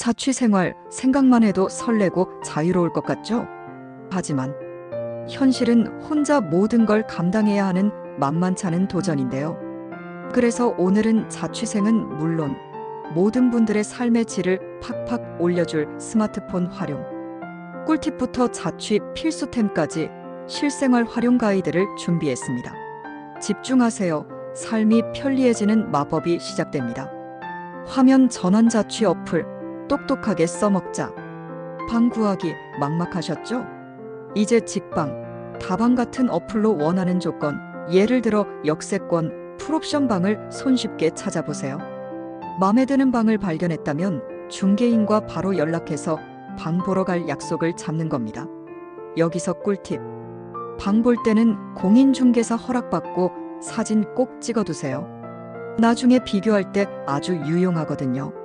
자취 생활 생각만 해도 설레고 자유로울 것 같죠? 하지만 현실은 혼자 모든 걸 감당해야 하는 만만찮은 도전인데요. 그래서 오늘은 자취생은 물론 모든 분들의 삶의 질을 팍팍 올려줄 스마트폰 활용, 꿀팁부터 자취 필수템까지 실생활 활용 가이드를 준비했습니다. 집중하세요. 삶이 편리해지는 마법이 시작됩니다. 화면 전환 자취 어플 똑똑하게 써먹자. 방 구하기 막막하셨죠? 이제 직방, 다방 같은 어플로 원하는 조건, 예를 들어 역세권, 풀옵션 방을 손쉽게 찾아보세요. 마음에 드는 방을 발견했다면 중개인과 바로 연락해서 방 보러 갈 약속을 잡는 겁니다. 여기서 꿀팁. 방 볼 때는 공인중개사 허락받고 사진 꼭 찍어두세요. 나중에 비교할 때 아주 유용하거든요.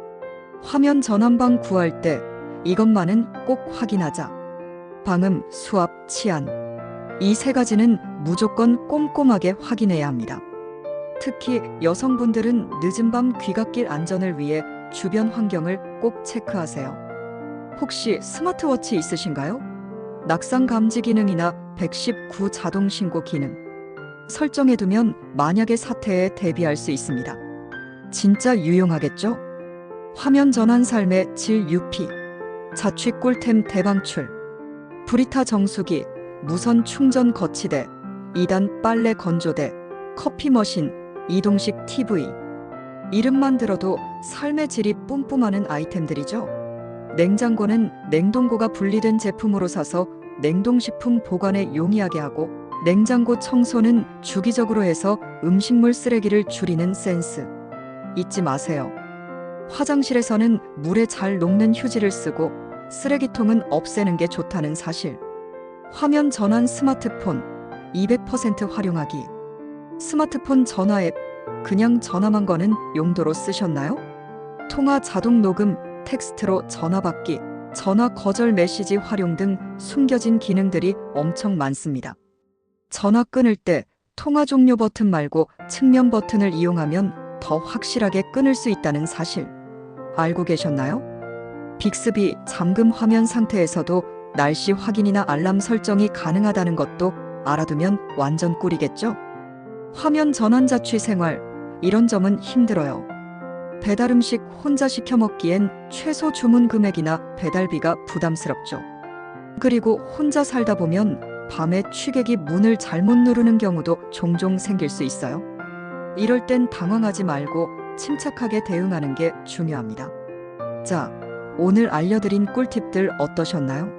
화면 전환방 구할 때 이것만은 꼭 확인하자. 방음, 수압, 치안. 이 세 가지는 무조건 꼼꼼하게 확인해야 합니다. 특히 여성분들은 늦은 밤 귀갓길 안전을 위해 주변 환경을 꼭 체크하세요. 혹시 스마트워치 있으신가요? 낙상 감지 기능이나 119 자동 신고 기능. 설정해두면 만약의 사태에 대비할 수 있습니다. 진짜 유용하겠죠? 화면 전환 삶의 질 UP. 자취 꿀템 대방출. 브리타 정수기, 무선 충전 거치대, 2단 빨래 건조대, 커피 머신, 이동식 TV. 이름만 들어도 삶의 질이 뿜뿜하는 아이템들이죠. 냉장고는 냉동고가 분리된 제품으로 사서 냉동식품 보관에 용이하게 하고 냉장고 청소는 주기적으로 해서 음식물 쓰레기를 줄이는 센스. 잊지 마세요. 화장실에서는 물에 잘 녹는 휴지를 쓰고 쓰레기통은 없애는 게 좋다는 사실. 화면 전환 스마트폰 200% 활용하기. 스마트폰 전화 앱 그냥 전화만 거는 용도로 쓰셨나요? 통화 자동 녹음, 텍스트로 전화 받기, 전화 거절 메시지 활용 등 숨겨진 기능들이 엄청 많습니다. 전화 끊을 때 통화 종료 버튼 말고 측면 버튼을 이용하면 더 확실하게 끊을 수 있다는 사실 알고 계셨나요? 빅스비 잠금 화면 상태에서도 날씨 확인이나 알람 설정이 가능하다는 것도 알아두면 완전 꿀이겠죠? 화면 전환 자취 생활 이런 점은 힘들어요. 배달 음식 혼자 시켜 먹기엔 최소 주문 금액이나 배달비가 부담스럽죠. 그리고 혼자 살다 보면 밤에 취객이 문을 잘못 누르는 경우도 종종 생길 수 있어요. 이럴 땐 당황하지 말고 침착하게 대응하는 게 중요합니다. 자, 오늘 알려드린 꿀팁들 어떠셨나요?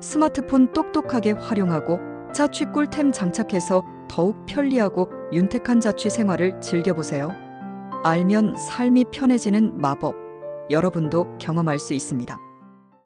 스마트폰 똑똑하게 활용하고 자취 꿀템 장착해서 더욱 편리하고 윤택한 자취 생활을 즐겨보세요. 알면 삶이 편해지는 마법, 여러분도 경험할 수 있습니다.